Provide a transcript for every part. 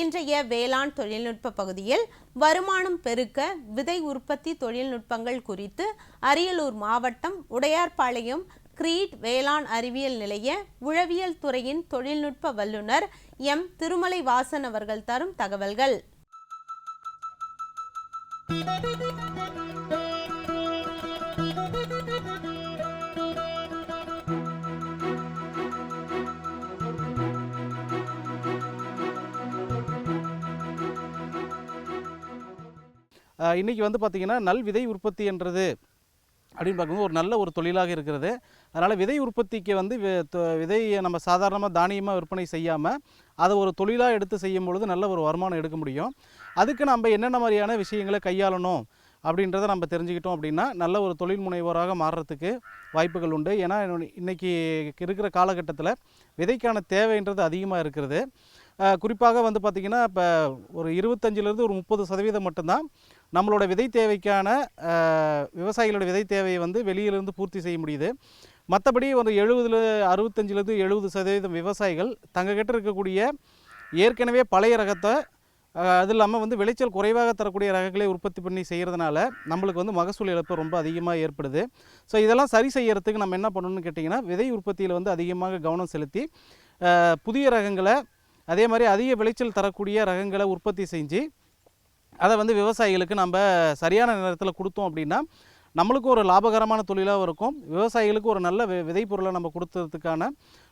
இன்றைய வேளாண் தொழில்நுட்ப பகுதியில் வருமானம் பெருக்க விதை உற்பத்தி தொழில்நுட்பங்கள் குறித்து அரியலூர் மாவட்டம் உடையார்பாளையம் கிரீட் வேளாண் அறிவியல் நிலைய உழவியல் துறையின் தொழில்நுட்ப வல்லுநர் எம். திருமலை வாசன் அவர்கள் தரும் தகவல்கள். இன்றைக்கி வந்து பார்த்திங்கன்னா நல் விதை உற்பத்தி என்றது அப்படின்னு பார்க்கும்போது ஒரு நல்ல ஒரு தொழிலாக இருக்கிறது. அதனால் விதை உற்பத்திக்கு வந்து வி- தொ- விதையை நம்ம சாதாரணமாக தானியமாக விற்பனை செய்யாமல் அதை ஒரு தொழிலாக எடுத்து செய்யும் பொழுது நல்ல ஒரு வருமானம் எடுக்க முடியும். அதுக்கு நம்ம என்னென்ன மாதிரியான விஷயங்களை கையாளணும் அப்படின்றத நம்ம தெரிஞ்சுக்கிட்டோம் அப்படின்னா நல்ல ஒரு தொழில் முனைவோராக மாறுறதுக்கு வாய்ப்புகள் உண்டு. ஏன்னா இன்றைக்கி இருக்கிற காலகட்டத்தில் விதைக்கான தேவைன்றது அதிகமாக இருக்கிறது. குறிப்பாக வந்து பார்த்திங்கன்னா இப்போ ஒரு இருபத்தஞ்சிலேருந்து ஒரு முப்பது சதவீதம் மட்டும்தான் நம்மளோட விதை தேவைக்கான விவசாயிகளோட விதை தேவையை வந்து வெளியிலிருந்து பூர்த்தி செய்ய முடியுது. மற்றபடி ஒரு எழுபதுல அறுபத்தஞ்சிலேருந்து எழுபது சதவீதம் விவசாயிகள் தங்கக்கிட்ட இருக்கக்கூடிய ஏற்கனவே பழைய ரகத்தை அது இல்லாமல் வந்து விளைச்சல் குறைவாக தரக்கூடிய ரகங்களை உற்பத்தி பண்ணி செய்கிறதுனால நம்மளுக்கு வந்து மகசூல் இழப்பு ரொம்ப அதிகமாக ஏற்படுது. ஸோ இதெல்லாம் சரி செய்யறதுக்கு நம்ம என்ன பண்ணணும்னு கேட்டிங்கன்னா விதை உற்பத்தியில் வந்து அதிகமாக கவனம் செலுத்தி புதிய ரகங்களை அதே மாதிரி அதிக விளைச்சல் தரக்கூடிய ரகங்களை உற்பத்தி செஞ்சு அதை வந்து விவசாயிகளுக்கு நம்ம சரியான நேரத்தில் கொடுத்தோம் அப்படின்னா நம்மளுக்கும் ஒரு லாபகரமான தொழிலாகவும் இருக்கும். விவசாயிகளுக்கு ஒரு நல்ல வி- விதைப்பொருளை நம்ம கொடுத்ததுக்கான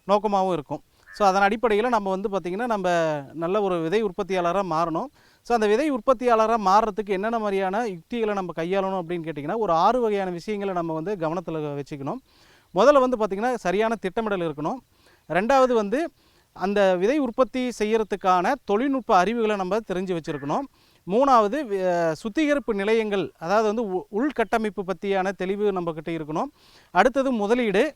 நோக்கமாகவும் இருக்கும். ஸோ அதன் அடிப்படையில் நம்ம வந்து பார்த்திங்கன்னா நம்ம நல்ல ஒரு விதை உற்பத்தியாளராக மாறணும். ஸோ அந்த விதை உற்பத்தியாளராக மாறுறதுக்கு என்னென்ன மாதிரியான யுக்திகளை நம்ம கையாளணும் அப்படின்னு கேட்டிங்கன்னா ஒரு ஆறு வகையான விஷயங்களை நம்ம வந்து கவனத்தில் வச்சுக்கணும். முதல்ல வந்து பார்த்திங்கன்னா சரியான திட்டமிடல் இருக்கணும். ரெண்டாவது வந்து அந்த விதை உற்பத்தி செய்கிறதுக்கான தொழில்நுட்ப அறிவுகளை நம்ம தெரிஞ்சு வச்சுருக்கணும். மூணாவது சுத்திகரிப்பு நிலையங்கள் அதாவது வந்து உ- உள்கட்டமைப்பு பற்றியான தெளிவு நம்மக்கிட்ட இருக்கணும். அடுத்தது முதலீடு.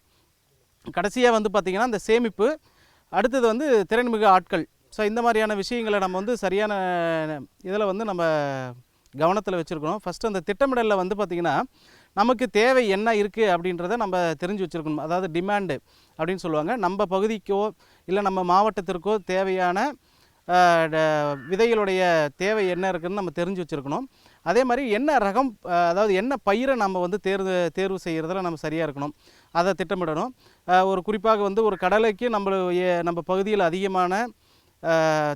கடைசியாக வந்து பார்த்திங்கன்னா இந்த சேமிப்பு. அடுத்தது வந்து திறன்மிகு ஆட்கள். ஸோ இந்த மாதிரியான விஷயங்களை நம்ம வந்து சரியான இதில் வந்து நம்ம கவனத்தில் வச்சுருக்கணும். ஃபஸ்ட்டு அந்த திட்டமிடலில் வந்து பார்த்திங்கன்னா நமக்கு தேவை என்ன இருக்குது அப்படின்றத நம்ம தெரிஞ்சு வச்சுருக்கணும். அதாவது டிமாண்டு அப்படின்னு சொல்லுவாங்க. நம்ம பகுதிக்கோ இல்லை நம்ம மாவட்டத்திற்கோ தேவையான விதைகளுடைய தேவை என்ன இருக்குதுன்னு நம்ம தெரிஞ்சு வச்சுருக்கணும். அதே மாதிரி என்ன ரகம் அதாவது என்ன பயிரை நம்ம வந்து தேர்வு தேர்வு செய்கிறதுல நம்ம சரியாக இருக்கணும். அதை திட்டமிடணும். ஒரு குறிப்பாக வந்து ஒரு கடலைக்கு நம்ம நம்ம பகுதியில் அதிகமான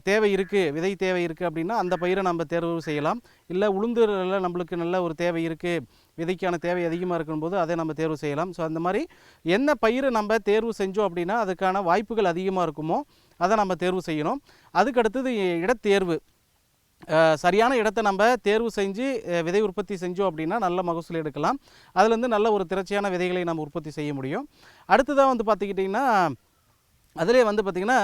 தேவை இருக்குது விதை தேவை இருக்குது அப்படின்னா அந்த பயிரை நம்ம தேர்வு செய்யலாம். இல்லை உளுந்துல நம்மளுக்கு நல்ல ஒரு தேவை இருக்குது விதைக்கான தேவை அதிகமாக இருக்கும்போது அதை நம்ம தேர்வு செய்யலாம். ஸோ அந்த மாதிரி என்ன பயிரை நம்ம தேர்வு செஞ்சோம் அப்படின்னா அதுக்கான வாய்ப்புகள் அதிகமாக இருக்குமோ அதை நம்ம தேர்வு செய்யணும். அதுக்கு அடுத்தது இடத்தேர்வு. சரியான இடத்தை நம்ம தேர்வு செஞ்சு விதை உற்பத்தி செஞ்சோம் அப்படின்னா நல்ல மகசூல் எடுக்கலாம். அதுலேருந்து நல்ல ஒரு திரட்சியான விதைகளை நம்ம உற்பத்தி செய்ய முடியும். அடுத்ததாக வந்து பார்த்துக்கிட்டிங்கன்னா அதிலே வந்து பார்த்திங்கன்னா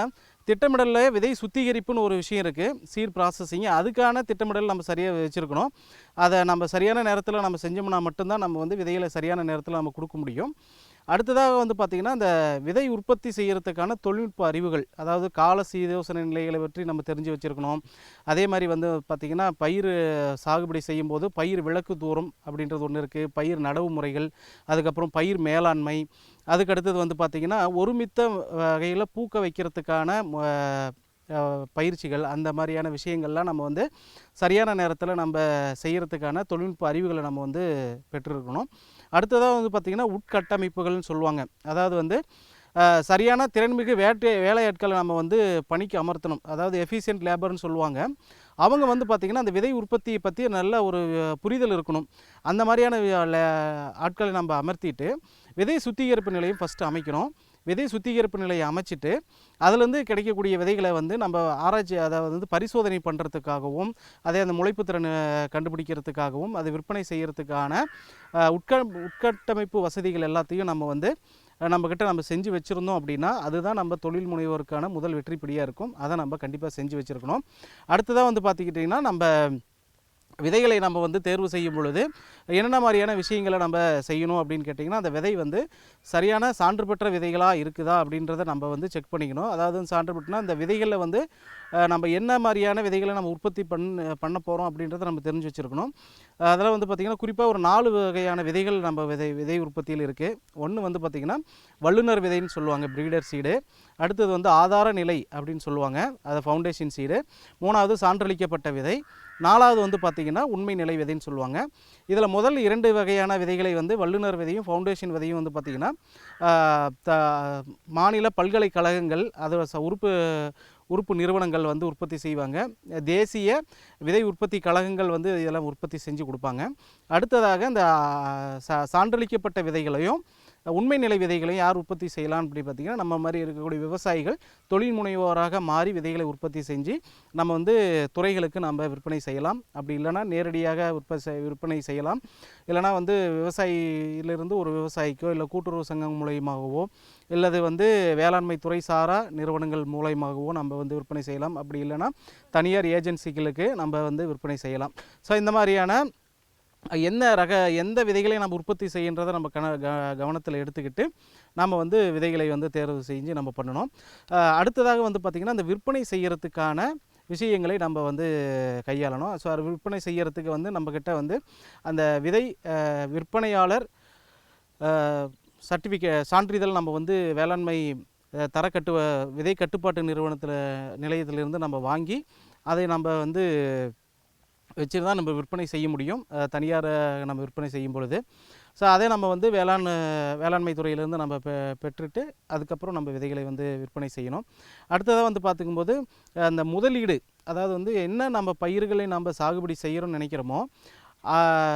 திட்டமிடலில் விதை சுத்திகரிப்புன்னு ஒரு விஷயம் இருக்குது சீர் ப்ராசஸிங் அதுக்கான திட்டமிடல் நம்ம சரியாக வச்சுருக்கணும். அதை நம்ம சரியான நேரத்தில் நம்ம செஞ்சோம்னா மட்டும்தான் நம்ம வந்து விதைகளை சரியான நேரத்தில் நம்ம கொடுக்க முடியும். அடுத்ததாக வந்து பார்த்திங்கன்னா இந்த விதை உற்பத்தி செய்கிறதுக்கான தொழில்நுட்ப அறிவுகள் அதாவது கால சீதோசன நிலைகளை பற்றி நம்ம தெரிஞ்சு வச்சுருக்கணும். அதே மாதிரி வந்து பார்த்திங்கன்னா பயிர் சாகுபடி செய்யும்போது பயிர் விளக்கு தூரம் அப்படின்றது ஒன்று இருக்குது பயிர் நடவு முறைகள் அதுக்கப்புறம் பயிர் மேலாண்மை அதுக்கு அடுத்தது வந்து பார்த்திங்கன்னா ஒருமித்த வகையில் பூக்க வைக்கிறதுக்கான பயிற்சிகள் அந்த மாதிரியான விஷயங்கள்லாம் நம்ம வந்து சரியான நேரத்தில் நம்ம செய்கிறதுக்கான தொழில்நுட்ப அறிவுகளை நம்ம வந்து பெற்றிருக்கணும். அடுத்ததாக வந்து பார்த்திங்கன்னா உட்கட்டமைப்புகள்னு சொல்லுவாங்க. அதாவது வந்து சரியான திறன்மிகு வேட்டை வேலையாட்களை நம்ம வந்து பணிக்கு அமர்த்தணும். அதாவது எஃபிஷியன்ட் லேபர்னு சொல்லுவாங்க. அவங்க வந்து பார்த்திங்கன்னா அந்த விதை உற்பத்தியை பற்றி நல்ல ஒரு புரிதல் இருக்கணும். அந்த மாதிரியான ஆட்களை நம்ம அமர்த்திட்டு விதை சுத்திகரிப்பு நிலையம் ஃபஸ்ட்டு அமைக்கணும். விதை சுத்திகரிப்பு நிலையை அமைச்சிட்டு அதுலேருந்து கிடைக்கக்கூடிய விதைகளை வந்து நம்ம ஆராய்ச்சி அதாவது வந்து பரிசோதனை பண்ணுறதுக்காகவும் அதே அந்த முளைப்பு திறனை கண்டுபிடிக்கிறதுக்காகவும் அதை விற்பனை செய்கிறதுக்கான உட்க உட்கட்டமைப்பு வசதிகள் எல்லாத்தையும் நம்ம வந்து நம்மக்கிட்ட நம்ம செஞ்சு வச்சுருந்தோம் அப்படின்னா அதுதான் நம்ம தொழில் முனைவோருக்கான முதல் வெற்றிப்படியாக இருக்கும். அதை நம்ம கண்டிப்பாக செஞ்சு வச்சுருக்கணும். அடுத்ததாக வந்து பார்த்துக்கிட்டிங்கன்னா நம்ம விதைகளை நம்ம வந்து தேர்வு செய்யும் பொழுது என்னென்ன மாதிரியான விஷயங்களை நம்ம செய்யணும் அப்படின்னு கேட்டிங்கன்னா அந்த விதை வந்து சரியான சான்று பெற்ற விதைகளாக இருக்குதா அப்படின்றத நம்ம வந்து செக் பண்ணிக்கணும். அதாவது சான்று பெற்றுனா அந்த விதைகளில் வந்து நம்ம என்ன மாதிரியான விதைகளை நம்ம உற்பத்தி பண்ண பண்ண போகிறோம் அப்படின்றத நம்ம தெரிஞ்சு வச்சுருக்கணும். அதில் வந்து பார்த்திங்கன்னா குறிப்பாக ஒரு நாலு வகையான விதைகள் நம்ம விதை விதை உற்பத்தியில் இருக்குது ஒன்று வந்து பார்த்திங்கன்னா வல்லுநர் விதைன்னு சொல்லுவாங்க ப்ரீடர் சீடு அடுத்தது வந்து ஆதார நிலை அப்படின்னு சொல்லுவாங்க அதை ஃபவுண்டேஷன் சீடு மூணாவது சான்றளிக்கப்பட்ட விதை. நாலாவது வந்து பார்த்திங்கன்னா உண்மை நிலை விதைன்னு சொல்லுவாங்க. இதில் முதல் இரண்டு வகையான விதைகளை வந்து வல்லுநர் விதையும் ஃபவுண்டேஷன் விதையும் வந்து பார்த்திங்கன்னா த- மாநில பல்கலைக்கழகங்கள் அது ச- உறுப்பு உறுப்பு நிறுவனங்கள் வந்து உற்பத்தி செய்வாங்க. தேசிய விதை உற்பத்தி கழகங்கள் வந்து இதெல்லாம் உற்பத்தி செஞ்சு கொடுப்பாங்க. அடுத்ததாக இந்த ச சான்றளிக்கப்பட்ட விதைகளையும் உண்மை நிலை விதைகளையும் யார் உற்பத்தி செய்யலாம் அப்படி பார்த்திங்கன்னா நம்ம மாதிரி இருக்கக்கூடிய விவசாயிகள் தொழில் முனைவோராக மாறி விதைகளை உற்பத்தி செஞ்சு நம்ம வந்து துறைகளுக்கு நம்ம விற்பனை செய்யலாம். அப்படி இல்லைன்னா நேரடியாக உற்பத்தி விற்பனை செய்யலாம். இல்லைனா வந்து விவசாயியிலிருந்து ஒரு விவசாயிக்கோ இல்லை கூட்டுறவு சங்கம் மூலயமாகவோ இல்லது வந்து வேளாண்மை துறை சாரா நிறுவனங்கள் மூலயமாகவோ நம்ம வந்து விற்பனை செய்யலாம். அப்படி இல்லைன்னா தனியார் ஏஜென்சிகளுக்கு நம்ம வந்து விற்பனை செய்யலாம். ஸோ இந்த மாதிரியான என்ன ரக எந்த விதைகளை நம்ம உற்பத்தி செய்கின்றதை நம்ம கன க கவனத்தில் எடுத்துக்கிட்டு நம்ம வந்து விதைகளை வந்து தேர்வு செஞ்சு நம்ம பண்ணணும். அடுத்ததாக வந்து பார்த்திங்கன்னா அந்த விற்பனை செய்கிறதுக்கான விஷயங்களை நம்ம வந்து கையாளணும். ஸோ அது விற்பனை செய்கிறதுக்கு வந்து நம்மக்கிட்ட வந்து அந்த விதை விற்பனையாளர் சர்டிஃபிகே சான்றிதழ் நம்ம வந்து வேளாண்மை தரக்கட்டு விதை கட்டுப்பாட்டு நிறுவனத்தில் நிலையத்திலிருந்து நம்ம வாங்கி அதை நம்ம வந்து வச்சு தான் நம்ம விற்பனை செய்ய முடியும். தனியார் நம்ம விற்பனை செய்யும் பொழுது. ஸோ அதே நம்ம வந்து வேளாண் வேளாண்மை துறையிலேருந்து நம்ம பெ பெற்றுட்டு அதுக்கப்புறம் நம்ம விதைகளை வந்து விற்பனை செய்யணும். அடுத்ததாக வந்து பார்த்துக்கும்போது அந்த முதலீடு அதாவது வந்து என்ன நம்ம பயிர்களை நம்ம சாகுபடி செய்கிறோம்னு நினைக்கிறோமோ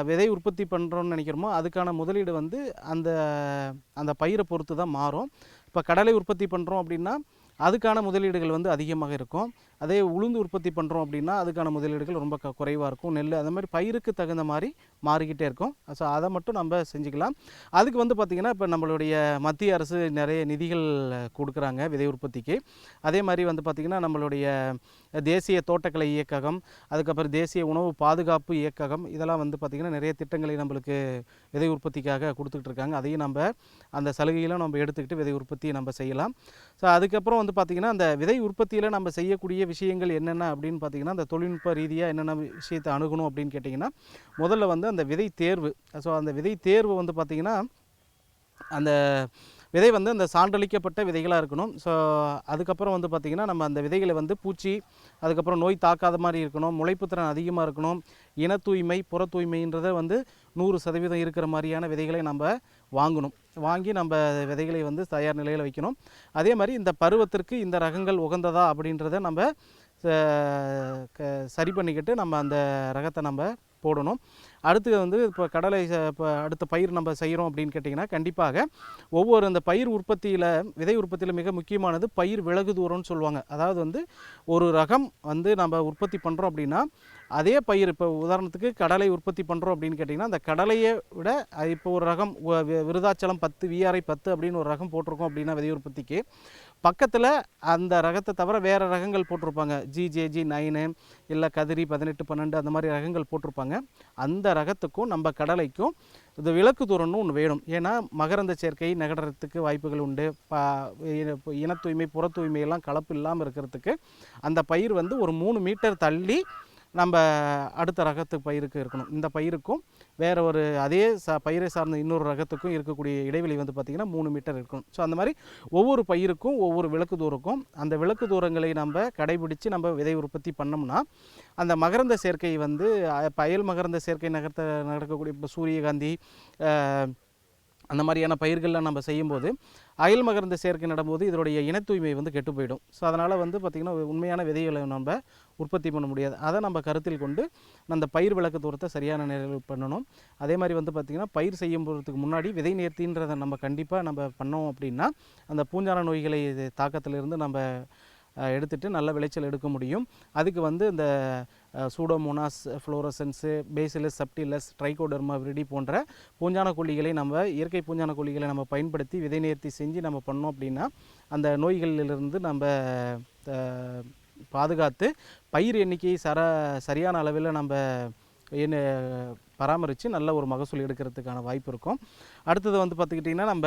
விதை உற்பத்தி பண்ணுறோம்னு நினைக்கிறோமோ அதுக்கான முதலீடு வந்து அந்த அந்த பயிரை பொறுத்து தான் மாறும். இப்போ கடலை உற்பத்தி பண்ணுறோம் அப்படின்னா அதுக்கான முதலீடுகள் வந்து அதிகமாக இருக்கும். அதே உளுந்து உற்பத்தி பண்ணுறோம் அப்படின்னா அதுக்கான முதலீடுகள் ரொம்ப க குறைவாக இருக்கும். நெல் அந்த மாதிரி பயிருக்கு தகுந்த மாதிரி மாறிக்கிட்டே இருக்கும். ஸோ அதை மட்டும் நம்ம செஞ்சுக்கலாம். அதுக்கு வந்து பார்த்திங்கன்னா இப்போ நம்மளுடைய மத்திய அரசு நிறைய நிதிகள் கொடுக்குறாங்க விதை உற்பத்திக்கு. அதே மாதிரி வந்து பார்த்திங்கன்னா நம்மளுடைய தேசிய தோட்டக்கலை இயக்ககம் அதுக்கப்புறம் தேசிய உணவு பாதுகாப்பு இயக்ககம் இதெல்லாம் வந்து பார்த்திங்கன்னா நிறைய திட்டங்களை நம்மளுக்கு விதை உற்பத்திக்காக கொடுத்துட்டு இருக்காங்க. அதையும் நம்ம அந்த சலுகையெல்லாம் நம்ம எடுத்துக்கிட்டு விதை உற்பத்தியை நம்ம செய்யலாம். ஸோ அதுக்கப்புறம் வந்து பார்த்திங்கன்னா அந்த விதை உற்பத்தியில் நம்ம செய்யக்கூடிய விஷயங்கள் என்னென்ன அப்படின்னு பார்த்திங்கன்னா அந்த தொழில்நுட்ப ரீதியாக என்னென்ன விஷயத்தை அணுகணும் அப்படின்னு கேட்டிங்கன்னா முதல்ல வந்து அந்த விதை தேர்வு. ஸோ அந்த விதை தேர்வு வந்து பார்த்திங்கன்னா அந்த விதை வந்து அந்த சான்றளிக்கப்பட்ட விதைகளாக இருக்கணும். ஸோ அதுக்கப்புறம் வந்து பார்த்திங்கன்னா நம்ம அந்த விதைகளை வந்து பூச்சி அதுக்கப்புறம் நோய் தாக்காத மாதிரி இருக்கணும் முளைப்பு திறன் அதிகமாக இருக்கணும் இன தூய்மை புற தூய்மைன்றதை வந்து நூறு சதவீதம் இருக்கிற மாதிரியான விதைகளை நம்ம வாங்கணும். வாங்கி நம்ம விதைகளை வந்து தயார் நிலையில் வைக்கணும். அதே மாதிரி இந்த பருவத்திற்கு இந்த ரகங்கள் உகந்ததா அப்படின்றத நம்ம க- சரி பண்ணிக்கிட்டு நம்ம அந்த ரகத்தை நம்ம போடணும். அடுத்து வந்து இப்போ கடலை ச- இப்போ அடுத்த பயிர் நம்ம செய்கிறோம் அப்படின்னு கேட்டிங்கன்னா கண்டிப்பாக ஒவ்வொரு அந்த பயிர் உற்பத்தியில் விதை உற்பத்தியில் மிக முக்கியமானது பயிர் விலகு தூரம்னு சொல்லுவாங்க. அதாவது வந்து ஒரு ரகம் வந்து நம்ம உற்பத்தி பண்ணுறோம் அப்படின்னா அதே பயிர் இப்போ உதாரணத்துக்கு கடலை உற்பத்தி பண்ணுறோம் அப்படின்னு கேட்டிங்கன்னா அந்த கடலையை விட இப்போ ஒரு ரகம் வி- விருதாச்சலம் பத்து விஆர்ஐ பத்து அப்படின்னு ஒரு ரகம் போட்டிருக்கோம் அப்படின்னா விதை உற்பத்திக்கு. பக்கத்தில் அந்த ரகத்தை தவிர வேறு ரகங்கள் போட்டிருப்பாங்க. ஜிஜேஜி நைனு இல்லை கதிரி பதினெட்டு பன்னெண்டு அந்த மாதிரி ரகங்கள் போட்டிருப்பாங்க. அந்த ரகத்துக்கும் நம்ம கடலைக்கும் இந்த விளக்கு தூரம்னு ஒன்று வேணும். ஏன்னா மகரந்த சேர்க்கை நகரத்துக்கு வாய்ப்புகள் உண்டு. ப இன- தூய்மை புற தூய்மையெல்லாம் கலப்பு இல்லாமல் இருக்கிறதுக்கு அந்த பயிர் வந்து ஒரு மூணு மீட்டர் தள்ளி நம்ம அடுத்த ரகத்து பயிருக்கு இருக்கணும். இந்த பயிருக்கும் வேறு ஒரு அதே ச பயிரை சார்ந்த இன்னொரு ரகத்துக்கும் இருக்கக்கூடிய இடைவெளி வந்து பார்த்திங்கன்னா மூணு மீட்டர் இருக்கணும் ஸோ அந்த மாதிரி ஒவ்வொரு பயிருக்கும் ஒவ்வொரு விளக்கு தூரக்கும் அந்த விளக்கு தூரங்களை நம்ம கடைபிடித்து நம்ம விதை உற்பத்தி பண்ணோம்னா அந்த மகரந்த சேர்க்கை வந்து பயல் மகரந்த சேர்க்கை நகர்த்த நடக்கக்கூடிய இப்போ சூரியகாந்தி அந்த மாதிரியான பயிர்கள்லாம் நம்ம செய்யும்போது அயல் மகர்ந்த சேர்க்கை நடும்போது இதனுடைய இன தூய்மை வந்து கெட்டு போயிடும். ஸோ அதனால் வந்து பார்த்திங்கன்னா உண்மையான விதைகளை நம்ம உற்பத்தி பண்ண முடியாது. அதை நம்ம கருத்தில் கொண்டு அந்த பயிர் விளக்கு தூரத்தை சரியான நிலையில் பண்ணணும். அதே மாதிரி வந்து பார்த்திங்கன்னா பயிர் செய்யும் போகிறதுக்கு முன்னாடி விதை நேர்த்தின்றதை நம்ம கண்டிப்பாக நம்ம பண்ணோம் அப்படின்னா அந்த பூஞ்சான நோய்களை தாக்கத்திலிருந்து நம்ம எடுத்துகிட்டு எடுத்துட்டு நல்ல விளைச்சல் எடுக்க முடியும். அதுக்கு வந்து இந்த Pseudomonas fluorescens Bacillus subtilis Trichoderma viride போன்ற பூஞ்சான கொல்லிகளை நம்ம இயற்கை பூஞ்சான கொல்லிகளை நம்ம பயன்படுத்தி விதை நேர்த்தி செஞ்சு நம்ம பண்ணோம் அப்படின்னா அந்த நோய்களிலிருந்து நம்ம பாதுகாத்து பயிர் எண்ணிக்கை சர சரியான அளவில் நம்ம என்ன பராமரித்து நல்ல ஒரு மகசூல் எடுக்கிறதுக்கான வாய்ப்பு இருக்கும். அடுத்தது வந்து பார்த்துக்கிட்டிங்கன்னா நம்ம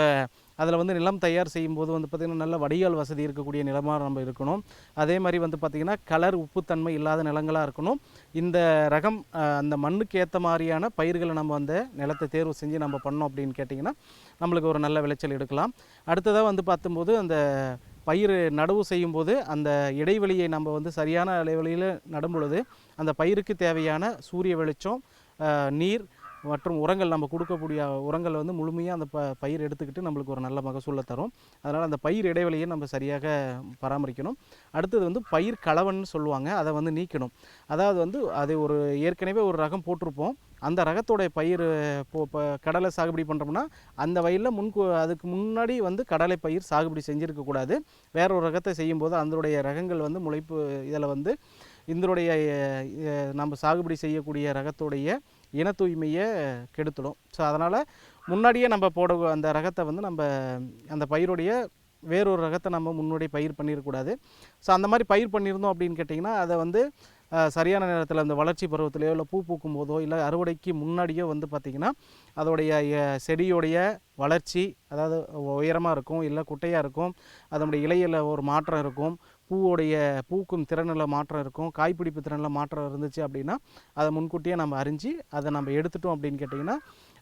அதில் வந்து நிலம் தயார் செய்யும்போது வந்து பார்த்திங்கன்னா நல்ல வடிகால் வசதி இருக்கக்கூடிய நிலமாக நம்ம இருக்கணும். அதே மாதிரி வந்து பார்த்திங்கன்னா கலர் உப்புத்தன்மை இல்லாத நிலங்களாக இருக்கணும். இந்த ரகம் அந்த மண்ணுக்கு ஏற்ற மாதிரியான பயிர்களை நம்ம அந்த நிலத்தை தேர்வு செஞ்சு நம்ம பண்ணோம் அப்படின்னு கேட்டிங்கன்னா நம்மளுக்கு ஒரு நல்ல விளைச்சல் எடுக்கலாம். அடுத்ததாக வந்து பார்த்தும்போது அந்த பயிர் நடவு செய்யும்போது அந்த இடைவெளியை நம்ம வந்து சரியான இடைவெளியில் நடும் பொழுது அந்த பயிருக்கு தேவையான சூரிய வெளிச்சம் நீர் மற்றும் உரங்கள் நம்ம கொடுக்கக்கூடிய உரங்கள் வந்து முழுமையாக அந்த ப பயிர் எடுத்துக்கிட்டு நம்மளுக்கு ஒரு நல்ல மகசூலை தரும். அதனால் அந்த பயிர் இடைவெளியை நம்ம சரியாக பராமரிக்கணும். அடுத்தது வந்து பயிர் கலவன்னு சொல்லுவாங்க. அதை வந்து நீக்கணும். அதாவது வந்து அது ஒரு ஏற்கனவே ஒரு ரகம் போட்டிருப்போம். அந்த ரகத்தோடைய பயிர் இப்போ இப்போ கடலை சாகுபடி பண்ணுறோம்னா அந்த வயலில் முன்கு அதுக்கு முன்னாடி வந்து கடலை பயிர் சாகுபடி செஞ்சுருக்கக்கூடாது. வேற ஒரு ரகத்தை செய்யும்போது அதனுடைய ரகங்கள் வந்து முளைப்பு இதில் வந்து இதனுடைய நம்ம சாகுபடி செய்யக்கூடிய ரகத்துடைய இன தூய்மையை கெடுத்துடும். ஸோ அதனால் முன்னாடியே நம்ம போட அந்த ரகத்தை வந்து நம்ம அந்த பயிருடைய வேறொரு ரகத்தை நம்ம முன்னாடி பயிர் பண்ணிடக்கூடாது. ஸோ அந்த மாதிரி பயிர் பண்ணியிருந்தோம் அப்படின்னு கேட்டிங்கன்னா அதை வந்து சரியான நேரத்தில் அந்த வளர்ச்சி பருவத்திலையோ இல்லை பூ பூக்கும் போதோ இல்லை அறுவடைக்கு முன்னாடியோ வந்து பார்த்திங்கன்னா அதோடைய செடியுடைய செடியோடைய வளர்ச்சி அதாவது உயரமாக இருக்கும் இல்லை குட்டையாக இருக்கும் அதனுடைய இலையில் ஒரு மாற்றம் இருக்கும் பூவோடைய பூக்கும் திறனில் மாற்றம் இருக்கும். காய்ப்பிடிப்பு திறனில் மாற்றம் இருந்துச்சு அப்படின்னா அதை முன்கூட்டியே நம்ம அறிஞ்சு அதை நம்ம எடுத்துட்டோம் அப்படின்னு கேட்டிங்கன்னா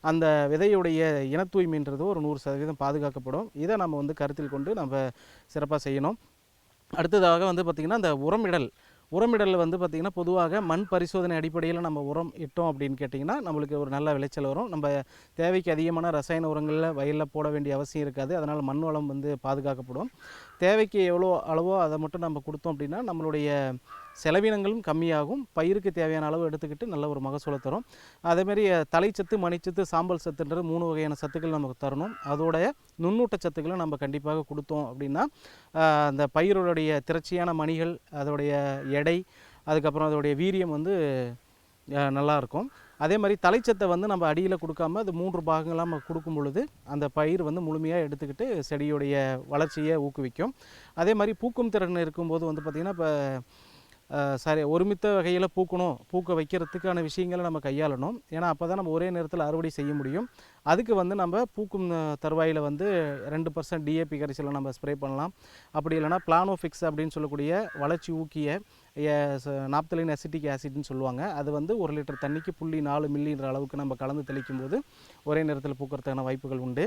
அந்த விதையுடைய இன தூய்மைன்றது ஒரு நூறு சதவீதம் பாதுகாக்கப்படும். இதை நம்ம வந்து கருத்தில் கொண்டு நம்ம சிறப்பாக செய்யணும். அடுத்ததாக வந்து பார்த்திங்கன்னா அந்த உரமிடல். உரமிடலில் வந்து பார்த்திங்கன்னா பொதுவாக மண் பரிசோதனை அடிப்படையில் நம்ம உரம் இட்டோம் அப்படின்னு கேட்டிங்கன்னா நம்மளுக்கு ஒரு நல்ல விளைச்சல் வரும். நம்ம தேவைக்கு அதிகமான ரசாயன உரங்களில் வயலில் போட வேண்டிய அவசியம் இருக்காது. அதனால் மண் வளம் வந்து பாதுகாக்கப்படும். தேவைக்கு எவ்வளோ அளவோ அதை மட்டும் நம்ம கொடுத்தோம் அப்படின்னா நம்மளுடைய செலவினங்களும் கம்மியாகும். பயிருக்கு தேவையான அளவு எடுத்துக்கிட்டு நல்ல ஒரு மகசூலை தரும். அதேமாரி தலைச்சத்து மணிச்சத்து சாம்பல் சத்துன்றது மூணு வகையான சத்துக்கள் நமக்கு தரணும். அதோடைய நுண்ணூட்ட சத்துக்களை நம்ம கண்டிப்பாக கொடுத்தோம் அப்படின்னா அந்த பயிரோடைய திரட்சியான மணிகள் அதோடைய எடை அதுக்கப்புறம் அதோடைய வீரியம் வந்து நல்லாயிருக்கும். அதே மாதிரி தலைச்சத்தை வந்து நம்ம அடியில் கொடுக்காம அது மூன்று பாகங்களாக நம்ம கொடுக்கும் பொழுது அந்த பயிர் வந்து முழுமையாக எடுத்துக்கிட்டு செடியுடைய வளர்ச்சியை ஊக்குவிக்கும். அதே மாதிரி பூக்கும் திறன் இருக்கும்போது வந்து பார்த்திங்கன்னா இப்போ சரி ஒருமித்த வகையில் பூக்கணும் பூக்க வைக்கிறதுக்கான விஷயங்களை நம்ம கையாளணும். ஏன்னா அப்போ தான் நம்ம ஒரே நேரத்தில் அறுவடை செய்ய முடியும். அதுக்கு வந்து நம்ம பூக்கும் தருவாயில் வந்து ரெண்டு பர்சன்ட் டிஏபி கரைசலை நம்ம ஸ்ப்ரே பண்ணலாம். அப்படி இல்லைன்னா பிளானோஃபிக்ஸ் அப்படின்னு சொல்லக்கூடிய வளர்ச்சி ஊக்கிய நாப்தலின் அசிட்டிக் ஆசிட்னு சொல்லுவாங்க. அது வந்து ஒரு லிட்டர் தண்ணிக்கு புள்ளி நாலு மில்லின்ற அளவுக்கு நம்ம கலந்து தெளிக்கும் போது ஒரே நேரத்தில் பூக்கிறதுக்கான வாய்ப்புகள் உண்டு.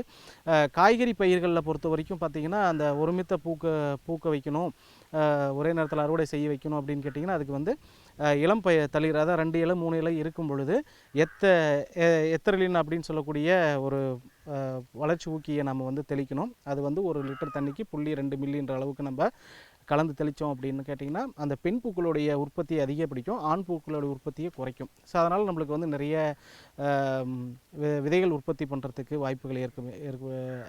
காய்கறி பயிர்களில் பொறுத்த வரைக்கும் பார்த்திங்கன்னா அந்த ஒருமித்த பூக்க பூக்க வைக்கணும். ஒரே நேரத்தில் அறுவடை செய்ய வைக்கணும் அப்படின்னு கேட்டிங்கன்னா அதுக்கு வந்து இளம் பய தளிர் அதாவது ரெண்டு இலை மூணு இலை இருக்கும் பொழுது எத்த எத்தரலின் அப்படின்னு சொல்லக்கூடிய ஒரு வளர்ச்சி ஊக்கியை நம்ம வந்து தெளிக்கணும். அது வந்து ஒரு லிட்டர் தண்ணிக்கு புள்ளி ரெண்டு மில்லின்ற அளவுக்கு நம்ம கலந்து தெளித்தோம் அப்படின்னு கேட்டிங்கன்னா அந்த பெண் பூக்களுடைய உற்பத்தியை அதிகப்படுத்தும் ஆண் பூக்களுடைய உற்பத்தியை குறைக்கும். ஸோ அதனால் நம்மளுக்கு வந்து நிறைய வி- விதைகள் உற்பத்தி பண்ணுறதுக்கு வாய்ப்புகள் ஏற்க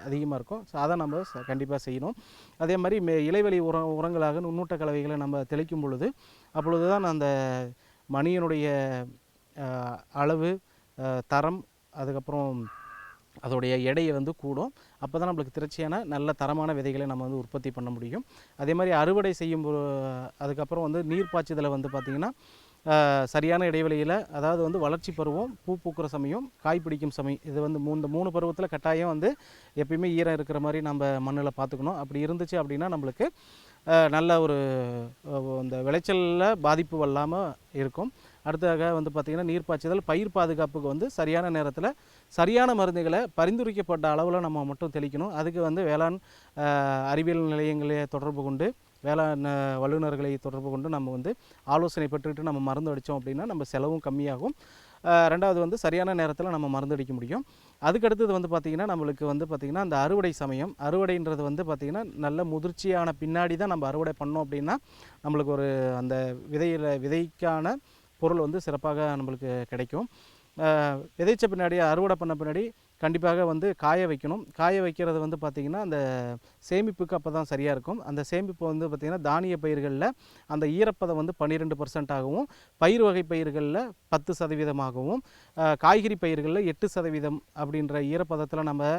அதிகமாக இருக்கும். ஸோ அதை நம்ம கண்டிப்பாக செய்யணும். அதே மாதிரி மே இலைவெளி உர உரங்களாக நுண்ணூட்ட கலவைகளை நம்ம தெளிக்கும் பொழுது அப்பொழுது தான் அந்த மணியனுடைய அளவு தரம் அதுக்கப்புறம் அதோடைய எடையை வந்து கூடும். அப்போ தான் நம்மளுக்கு திருச்சியான நல்ல தரமான விதைகளை நம்ம வந்து உற்பத்தி பண்ண முடியும். அதே மாதிரி அறுவடை செய்யும் அதுக்கப்புறம் வந்து நீர் பாய்ச்சுதலை வந்து பார்த்திங்கன்னா சரியான இடைவெளியில் அதாவது வந்து வளர்ச்சி பருவம் பூ பூக்கிற சமயம் காய் பிடிக்கும் சமயம் இது வந்து மூணு இந்த மூணு பருவத்தில் கட்டாயம் வந்து எப்பயுமே ஈரம் இருக்கிற மாதிரி நம்ம மண்ணில் பார்த்துக்கணும் அப்படி இருந்துச்சு அப்படின்னா நம்மளுக்கு நல்ல ஒரு இந்த விளைச்சலில் பாதிப்பு வல்லாமல் இருக்கும். அடுத்ததாக வந்து பார்த்திங்கன்னா நீர் பாய்ச்சுதல் பயிர் பாதுகாப்புக்கு வந்து சரியான நேரத்தில் சரியான மருந்துகளை பரிந்துரைக்கப்பட்ட அளவில் நம்ம மட்டும் தெளிக்கணும். அதுக்கு வந்து வேளாண் அறிவியல் நிலையங்களை தொடர்பு கொண்டு வேளாண் வல்லுநர்களை தொடர்பு கொண்டு நம்ம வந்து ஆலோசனை பெற்றுக்கிட்டு நம்ம மருந்து அடித்தோம் அப்படின்னா நம்ம செலவும் கம்மியாகும். ரெண்டாவது வந்து சரியான நேரத்தில் நம்ம மருந்து அடிக்க முடியும். அதுக்கடுத்தது வந்து பார்த்திங்கன்னா நம்மளுக்கு வந்து பார்த்திங்கன்னா அந்த அறுவடை சமயம். அறுவடைன்றது வந்து பார்த்திங்கன்னா நல்ல முதிர்ச்சியான பின்னாடி தான் நம்ம அறுவடை பண்ணோம் அப்படின்னா நம்மளுக்கு ஒரு அந்த விதையில் விதைக்கான பொருள் வந்து சிறப்பாக நம்மளுக்கு கிடைக்கும். விதைச்ச பின்னாடி அறுவடை பண்ண பின்னாடி கண்டிப்பாக வந்து காய வைக்கணும். காய வைக்கிறது வந்து பார்த்திங்கன்னா அந்த சேமிப்புக்கு அப்போ தான் சரியாக இருக்கும். அந்த சேமிப்பு வந்து பார்த்திங்கன்னா தானிய பயிர்களில் அந்த ஈரப்பதம் வந்து பன்னிரெண்டு ஆகவும் பயிர் வகை பயிர்களில் பத்து சதவீதமாகவும் காய்கறி பயிர்களில் எட்டு சதவீதம் அப்படின்ற ஈரப்பதத்தில் நம்ம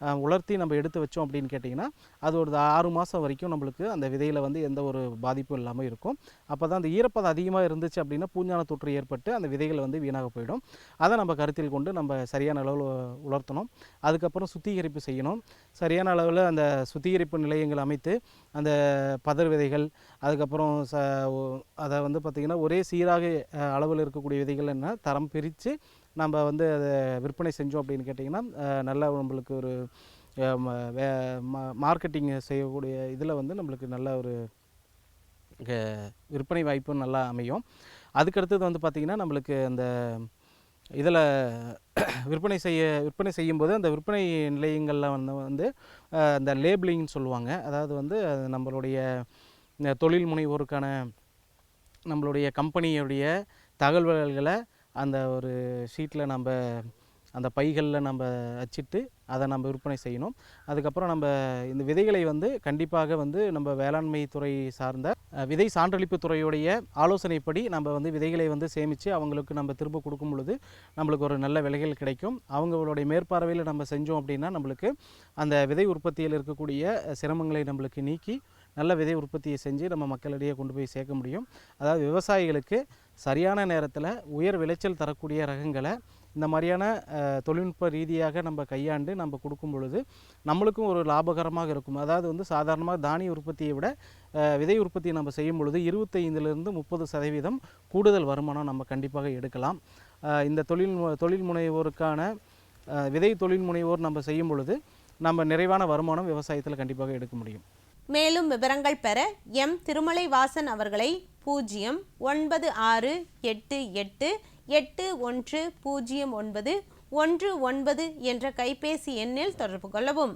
உலர்த்தி நம்ம எடுத்து வச்சோம் அப்படின்னு கேட்டிங்கன்னா அது ஒரு ஆறு மாதம் வரைக்கும் நம்மளுக்கு அந்த விதையில் வந்து எந்த ஒரு பாதிப்பும் இல்லாமல் இருக்கும். அப்போ தான் அந்த ஈரப்பதம் அதிகமாக இருந்துச்சு அப்படின்னா பூஞ்சான தொற்று ஏற்பட்டு அந்த விதைகள் வந்து வீணாக போயிடும். அதை நம்ம கருத்தில் கொண்டு நம்ம சரியான அளவில் உலர்த்தணும். அதுக்கப்புறம் சுத்திகரிப்பு செய்யணும். சரியான அளவில் அந்த சுத்திகரிப்பு நிலையங்கள் அமைத்து அந்த பதர் விதைகள் அதுக்கப்புறம் ச ஒ- அதை வந்து பார்த்திங்கன்னா ஒரே சீராக அளவில் இருக்கக்கூடிய விதைகள் என்ன? தரம் பிரித்து நம்ம வந்து அதை விற்பனை செஞ்சோம் அப்படின்னு கேட்டிங்கன்னா நல்லா நல்ல நம்மளுக்கு ஒரு மார்க்கெட்டிங் செய்யக்கூடிய இதில் வந்து நம்மளுக்கு நல்ல ஒரு விற்பனை வாய்ப்பும் நல்லா அமையும். அதுக்கடுத்தது வந்து பார்த்திங்கன்னா நம்மளுக்கு அந்த இதில் விற்பனை செய்ய விற்பனை செய்யும்போது அந்த விற்பனை நிலையங்களில் வந்து வந்து அந்த லேபிளிங்னு சொல்லுவாங்க. அதாவது வந்து அது நம்மளுடைய இந்த தொழில் முனைவோருக்கான நம்மளுடைய கம்பெனியுடைய தகவல்களை அந்த ஒரு ஷீட்டில் நம்ம அந்த பைகளில் நம்ம அச்சிட்டு அதை நம்ம விற்பனை செய்யணும். அதுக்கப்புறம் நம்ம இந்த விதைகளை வந்து கண்டிப்பாக வந்து நம்ம வேளாண்மை துறை சார்ந்த விதை சான்றளிப்பு துறையுடைய ஆலோசனைப்படி நம்ம வந்து விதைகளை வந்து சேமித்து அவங்களுக்கு நம்ம திரும்ப கொடுக்கும் பொழுது நம்மளுக்கு ஒரு நல்ல விலைகள் கிடைக்கும். அவங்களுடைய மேற்பார்வையில் நம்ம செஞ்சோம் அப்படின்னா நம்மளுக்கு அந்த விதை உற்பத்தியில் இருக்கக்கூடிய சிரமங்களை நம்மளுக்கு நீக்கி நல்ல விதை உற்பத்தியை செஞ்சு நம்ம மக்களிடையே கொண்டு போய் சேர்க்க முடியும். அதாவது விவசாயிகளுக்கு சரியான நேரத்தில் உயர் விளைச்சல் தரக்கூடிய ரகங்களை இந்த மாதிரியான தொழில்நுட்ப ரீதியாக நம்ம கையாண்டு நம்ம கொடுக்கும் பொழுது நம்மளுக்கும் ஒரு லாபகரமாக இருக்கும். அதாவது வந்து சாதாரணமாக தானிய உற்பத்தியை விட விதை உற்பத்தியை நம்ம செய்யும் பொழுது இருபத்தைந்துலேருந்து முப்பது சதவீதம் கூடுதல் வருமானம் நம்ம கண்டிப்பாக எடுக்கலாம். இந்த தொழில் தொழில் முனைவோருக்கான விதை தொழில் முனைவோர் நம்ம செய்யும் பொழுது நம்ம நிறைவான வருமானம் விவசாயத்தில் கண்டிப்பாக எடுக்க முடியும். மேலும் விவரங்கள் பெற எம் திருமலை வாசன் அவர்களை பூஜ்ஜியம் ஒன்பது ஆறு எட்டு எட்டு எட்டு ஒன்று பூஜ்ஜியம் ஒன்பது ஒன்று ஒன்பது என்ற கைபேசி எண்ணில் தொடர்பு கொள்ளவும்.